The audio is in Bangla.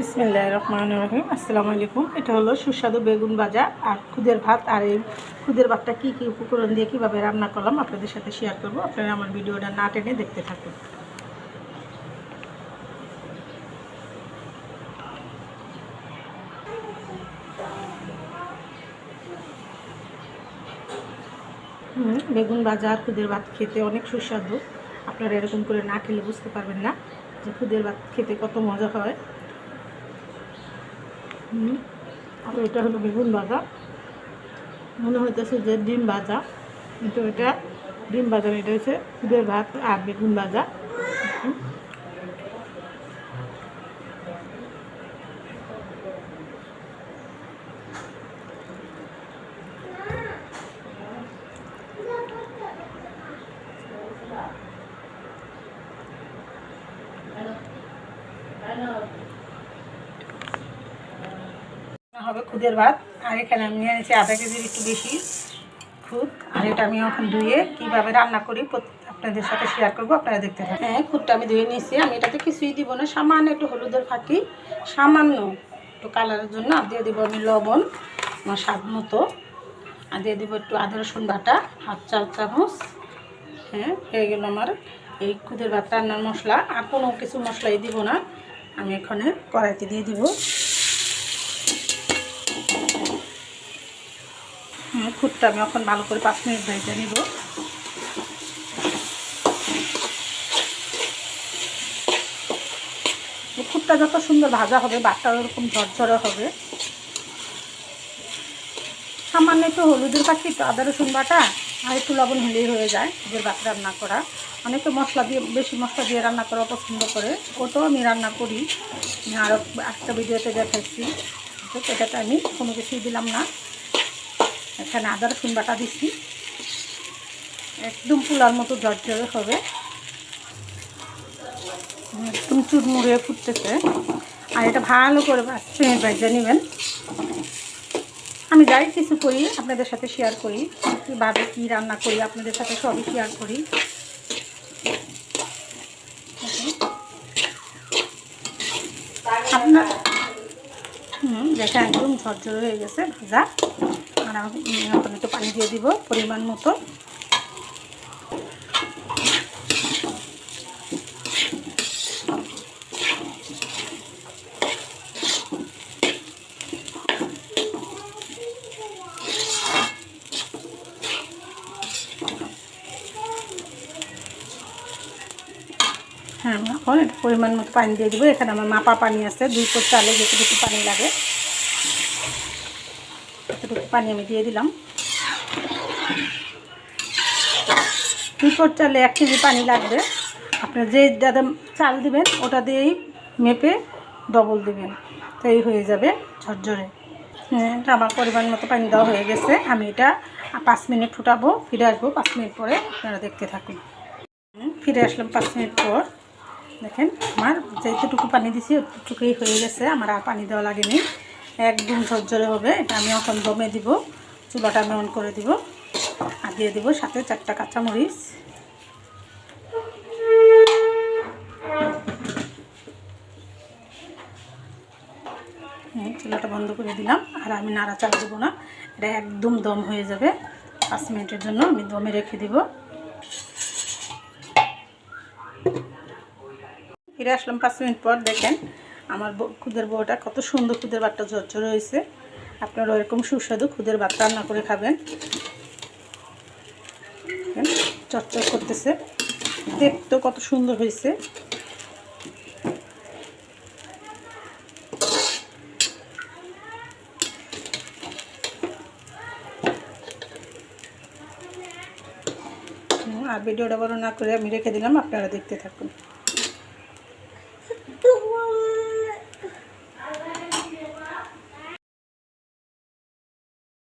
বিসমিল্লাহ রহমান রহিম। আসসালামু আলাইকুম। এটা হলো সুস্বাদু বেগুন ভাজা। আর খুদের ভাত আর এই খুদের ভাতটা কী কী উপকরণ দিয়ে কীভাবে রান্না করলাম আপনাদের সাথে শেয়ার করব। আপনারা আমার ভিডিওটা না টেনে দেখতে থাকুন। বেগুন ভাজা আর খুদের ভাত খেতে অনেক সুস্বাদু। আপনারা এরকম করে না খেলে বুঝতে পারবেন না যে খুদের ভাত খেতে কত মজা হয়। আর এটা হলো বেগুন ভাজা। মনে হইতেছে যে ডিম ভাজা। কিন্তু এটা ডিম ভাজা এটা হচ্ছে খুদের ভাত আর বেগুন ভাজা হুম। হবে খুদের ভাত। আর এখানে আমি নিয়ে নিয়েছি আধা কেজির একটু বেশি খুদ। আর এটা আমি এখন ধুয়ে কীভাবে রান্না করি আপনাদের সাথে শেয়ার করব, আপনারা দেখতে থাকেন। হ্যাঁ খুদটা আমি ধুয়ে নিয়েছি। আমি এটাতে কিছুই দিব না, সামান্য একটু হলুদের ফাঁকি, সামান্য একটু কালারের জন্য। আর দিয়ে দেবো আমি লবণ, আমার স্বাদ মতো। আর দিয়ে দেবো একটু আদা, রসুন বাটা, হাফ চা চামচ। হ্যাঁ হয়ে গেল আমার এই খুদের ভাত রান্নার মশলা। আর কোনো কিছু মশলাই দিব না। আমি এখানে কড়াইতে দিয়ে দিব। হুম, খুদটা আমি এখন ভালো করে পাঁচ মিনিট ভেজে নিব। খুদটা যত সুন্দর ভাজা হবে বাটটা ওরকম ঝরঝরে হবে। সামান্য একটু হলুদের পাখি একটু আদা রসুন বাটা আর একটু লবণ হলেই হয়ে যায় এদের ভাত রান্না করা। অনেকে মশলা দিয়ে বেশি মশলা দিয়ে রান্না করা পছন্দ করে। ওটাও আমি রান্না করি। আরও একটা ভিডিওতে দেখাচ্ছি। এটাতে আমি কোনো কিছুই দিলাম না। এখানে আদা রসুন বাটা দিচ্ছি। একদম পোলার মতো ঝরঝরে হবে। একদম চুরমুড়ে ফুটতেছে। আর এটা ভালো করে পাঁচ মিনিট নেবেন। আমি যাই কিছু করি, আপনাদের সাথে শেয়ার করি। কীভাবে কী রান্না করি, আপনাদের সাথে সবই শেয়ার করি। আপনার হুম, দেখেন একদম ঝরঝরে হয়ে গেছে ভাজা। আর আমি এখন একটু পানি দিয়ে দিব পরিমাণ মতো হ্যাঁ এখন পরিমাণ মতো পানি দিয়ে দিব। এখানে আমার মাপা পানি আছে, দুই কোট চালে যেটুকু পানি লাগে। এতটুকু পানি আমি দিয়ে দিলাম। দুই চালে এক কেজি পানি লাগবে। আপনার যে দাদা চাল দিবেন, ওটা দিয়েই মেপে ডবল দিবেন। তো এই হয়ে যাবে ঝরঝরে। হ্যাঁ এটা আমার পরিমাণ মতো পানি দেওয়া হয়ে গেছে। আমি এটা পাঁচ মিনিট ফুটাবো, ফিরে আসব পাঁচ মিনিট পরে, আপনারা দেখতে থাকুন। ফিরে আসলাম পাঁচ মিনিট পর। দেখেন, আমার যেটুকু পানি দিছি ওটুকুই হয়ে গেছে। আমার আর পানি দেওয়া লাগেনি। একদম ঝরঝরে হবে। এটা আমি এখন দমে দিব। চুলাটা আমি অন করে দিব। আর দিয়ে দিব সাথে চারটা কাঁচামরিচ। হ্যাঁ, চুলাটা বন্ধ করে দিলাম। আর আমি নাড়াচাড়া দেবো না। এটা একদম দম হয়ে যাবে। পাঁচ মিনিটের জন্য আমি দমে রেখে দিব। ফিরে আসলাম পাঁচ মিনিট পর দেখেন। আমার খুদের বউটা কত সুন্দর খুদের ভাতটা ঝরঝরে হয়েছে। আপনারা এরকম সুস্বাদু খুদের ভাত রান্না করে খাবেন। চটচট করতেছে। দেখতেও কত সুন্দর হয়েছে। আর ভিডিওটা বড় না করে আমি রেখে দিলাম, আপনারা দেখতে থাকুন।